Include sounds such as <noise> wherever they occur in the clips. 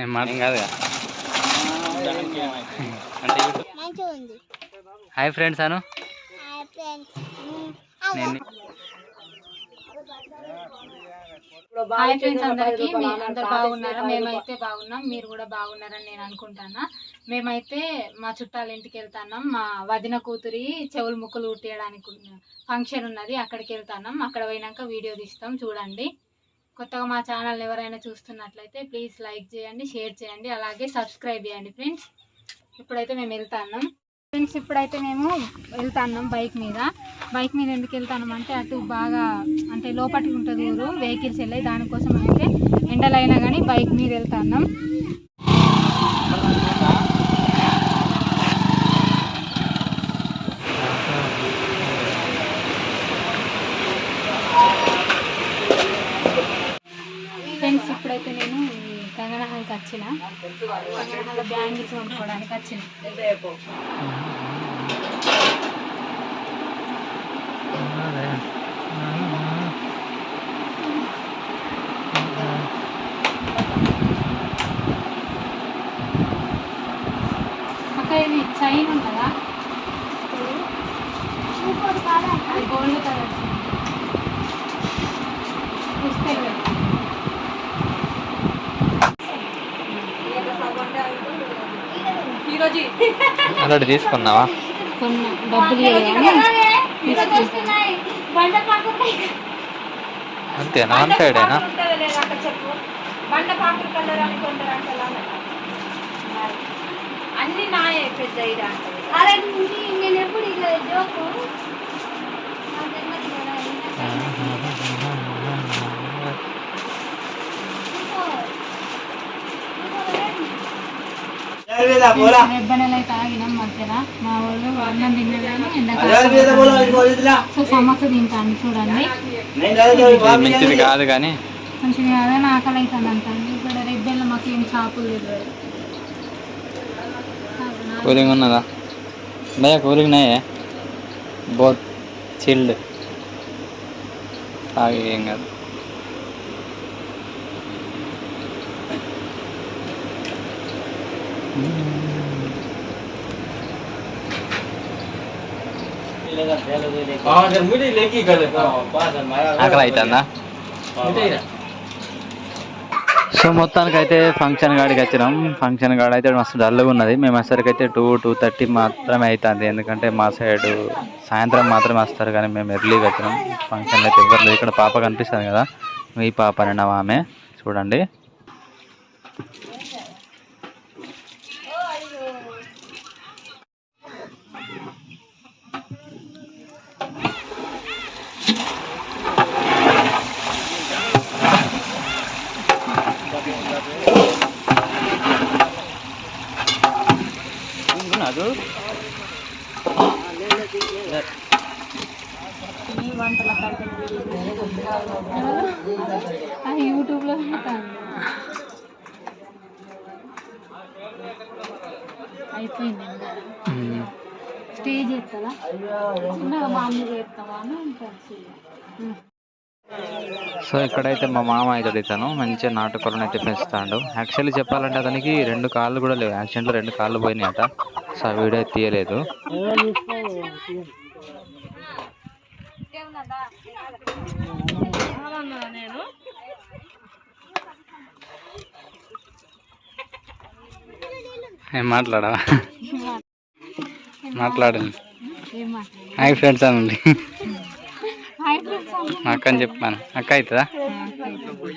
ఏం మాట? కాదుగా. అంటే హాయ్ ఫ్రెండ్స్ అను. Hi friends. నేను హాయ్ ఫ్రెండ్స్ అందరికి అందరు బాగున్నారా? మేమైతే బాగున్నాం మీరు కూడా బాగున్నారని నేను అనుకుంటానా? మేమైతే మా చుట్టాల ఇంటికి వెళ్తాన్నాం. మా వదిన కూతురి చెవులు ముక్కులు ఉట్టేయడానికి ఫంక్షన్ ఉన్నది అక్కడికి వెళ్తాన్నాం. అక్కడ పోయినాక వీడియో తీస్తాం చూడండి. కొత్తగా మా ఛానల్ ఎవరైనా చూస్తున్నట్లయితే ప్లీజ్ లైక్ చేయండి షేర్ చేయండి అలాగే సబ్స్క్రైబ్ చేయండి ఫ్రెండ్స్ ఇప్పుడైతే మేము వెళ్తాన్నాం. ఫ్రెండ్స్ ఇప్పుడైతే మేము వెళ్తాన్నాం బైక్ మీద. బైక్ మీద ఎందుకు వెళ్తానం అంటే అటు బాగా అంటే లోపలికి ఉంటుంది ఊరు వెహికల్స్ వెళ్ళాయి దానికోసం అయితే ఎండలైనా కానీ బైక్ మీద వెళ్తాన్నాం. ఫ్రెండ్స్ ఇప్పుడైతే నేను గంగనహాల్కి వచ్చిన. గంగనహాల బ్యాంగిల్స్ కొనుక్కోవడానికి వచ్చిన. ఇది చైన్ ఉంటుందా గోల్డ్ కలర్ ఆల్రెడీ తీసుకున్నావా? అంతేనా? వన్ సైడేనా అన్ని నాయే పెద్ద ఇదా అరే నేను ఎప్పుడు ఇట్లా జోకు? అయితే ఆగినాం మధ్యన మా వాళ్ళు అన్నం తినగానే ఎండాకాలం సో సమస్య తింటాను చూడండి. మంచిది కాదు కానీ. మంచిగా అదే ఆకలి అవుతుంది అంటాను ఇక్కడ రెబ్బెల్లో మాకు ఏం షాపులు తెలియదు కూలింగ్ ఉన్నదా? భయ కూలింగ్ నాయే బోత్ చిల్డ్. తాగి ఏం కాదు. అక్కడ అవుతుందా సో మొత్తానికి అయితే ఫంక్షన్ కాడికి వచ్చినాం. ఫంక్షన్ కాడ అయితే మస్తు డల్గా ఉన్నది. మేము వచ్చేసరికి అయితే టూ టూ థర్టీ మాత్రమే అవుతుంది ఎందుకంటే మా సైడ్ సాయంత్రం మాత్రమే వస్తారు కానీ మేము ఎర్లీగా వచ్చినాం. ఫంక్షన్ అయితే ఎవ్వరు లేదు ఇక్కడ పాప కనిపిస్తుంది కదా. మీ పాప నిన్న ఆమె. చూడండి. అది యూట్యూబ్లో అయిపోయింది. స్టేజ్ చేస్తుందా చిన్నగా మామూలుగా చేస్తావా అని. సో ఇక్కడైతే మా మామ అయితే ఇతను మంచిగా నాటుకోళ్ళని అయితే పెంచుతాడు. యాక్చువల్లీ చెప్పాలంటే అతనికి రెండు కాళ్ళు కూడా లేవు. యాక్సిడెంట్లో రెండు కాళ్ళు పోయినాయట. సో ఆ వీడియో తీయలేదు. ఏం మాట్లాడవా మాట్లాడండి. హాయ్ ఫ్రెండ్స్ అనండి. అక్క అని చెప్పాను అక్క అవుతుందా?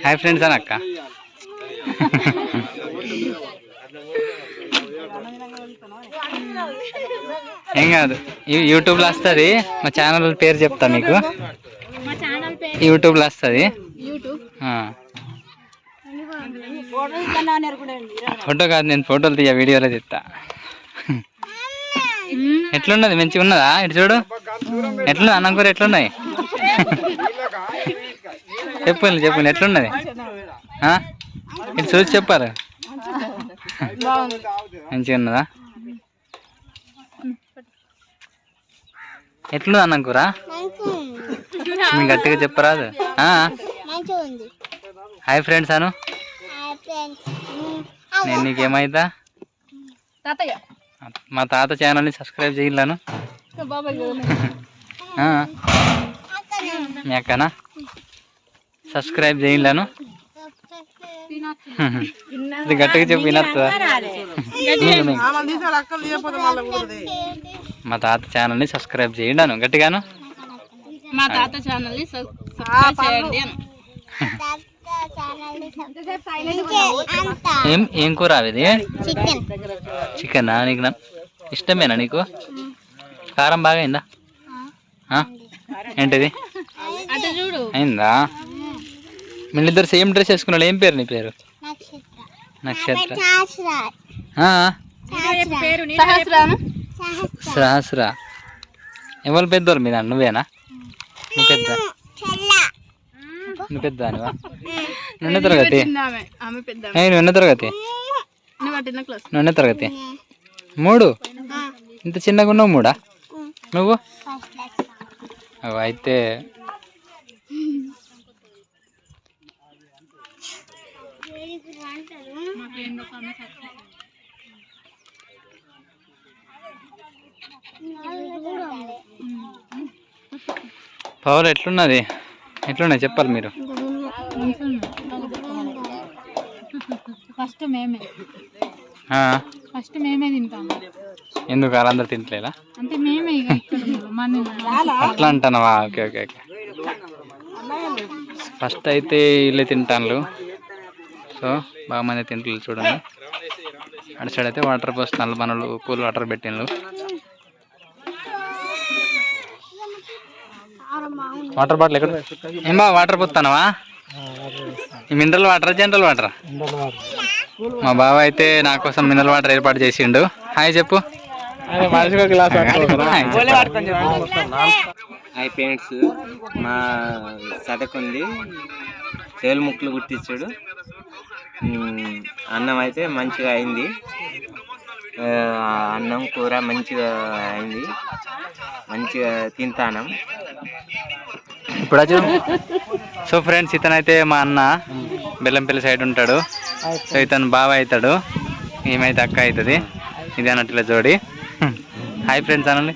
హాయ్ ఫ్రెండ్స్ అని అక్క. ఏం కాదు. యూట్యూబ్లో వస్తుంది. మా ఛానల్ పేరు చెప్తా మీకు. యూట్యూబ్లో వస్తుంది. ఫోటో కాదు నేను ఫోటోలు తీయ వీడియోలో తీస్తా ఎట్లున్నది? మంచిగా ఉన్నదా ఇటు చూడు. ఎట్లున్నది అన్నం కూర ఎట్లున్నాయి? <laughs> చెప్పండి చెప్పండి ఎట్లున్నది? ఇటు చూసి చెప్పారు మంచిగా ఉన్నదా? ఎట్లుంది అన్నం కూర? మీకు గట్టిగా చెప్పరాదు. హాయ్ ఫ్రెండ్స్ అను. Hi friends. నేను నీకేమైతా? తాతయ్య. మా తాత ఛానల్ని సబ్స్క్రైబ్ చేయలేను మీ అక్కనా? సబ్స్క్రైబ్ చేయలేను. ఇది గట్టిగా చెప్పి? మా తాత ఛానల్ని సబ్స్క్రైబ్ చేయండి గట్టిగాను? మా తాత ఛానల్ని సబ్స్క్రైబ్ చేయండి అని. ఏం ఏం కూర అవి ఇది? చికెన్. నీకు? నా- ఇష్టమేనా నీకు? కారం బాగా అయిందా? ఏంటిది? అటు చూడు. అయిందా? వీళ్ళిద్దరు సేమ్ డ్రెస్ వేసుకున్నాడు ఏం పేరు నీ పేరు? నక్షత్ర. ఆ, పేరు సహస్రాను? సహస్ర. ఎవరు పెద్దోళ్ళు మీద నువ్వేనా? నువ్వు పెద్ద? నువ్వు పెద్ద అనివా నువ్వు తరగతి? నువ్వు ఎన్నో తరగతి? నువ్వు ఎన్నో తరగతి? మూడు? ఇంత చిన్నగా ఉన్నావు మూడా? నువ్వు? పవర్ ఎట్లున్నది? ఎట్లున్నాయి? చెప్పాలి మీరు. ఫస్ట్ మేమే. ఫస్ట్ మేమే తింటాము. ఎందుకు వాళ్ళందరూ తింటలేదా అంటే మేమే ఇక ఇక్కడ మన అట్లా అంటానవా? Okay okay okay. ఫస్ట్ అయితే వీళ్ళే తింటాను సో బాగా మంది తింటలు చూడండి. అటు సైడ్ అయితే వాటర్ పోస్తున్నారు మనలు కూల్ వాటర్ పెట్టిండ్రు. వాటర్ బాటిల్ ఎక్కడ? ఏం బా వాటర్ పోస్తానవా? ఈ మినరల్ వాటర్ జనరల్ వాటర్? మా బావ అయితే నా కోసం మినరల్ వాటర్ ఏర్పాటు చేసిండు. హాయ్ చెప్పు. హాయ్ ఫ్రెండ్స్ మా సదకుంది. చేలు ముక్కలు మ్మ్, అన్నం అయితే మంచిగా అయింది. అన్నం కూర మంచిగా అయింది. మంచిగా తింటానం. ఇప్పుడు సో ఫ్రెండ్స్ ఇతను అయితే మా అన్న బెల్లంపల్లి సైడ్ ఉంటాడు. సో ఇతను బావ అవుతాడు. ఏమైతే అక్క అవుతుంది. ఇది అన్నట్ల జోడి. హాయ్ ఫ్రెండ్స్ అనండి.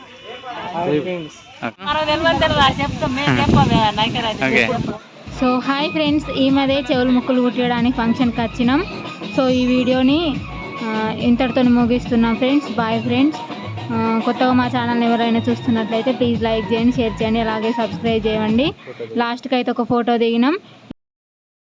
ఓకే. సో హాయ్ ఫ్రెండ్స్ ఈ మధ్య చెవులు ముక్కులు కుట్టడానికి ఫంక్షన్కి వచ్చినాం. సో ఈ వీడియోని ఆ, ఇంతటితో ముగిస్తున్నాం ఫ్రెండ్స్. బాయ్ ఫ్రెండ్స్ కొత్తగా మా ఛానల్ ఎవరైనా చూస్తున్నట్లయితే ప్లీజ్ లైక్ చేయండి షేర్ చేయండి అలాగే సబ్స్క్రైబ్ చేయండి. లాస్ట్కి అయితే ఒక ఫోటో దిగినాం.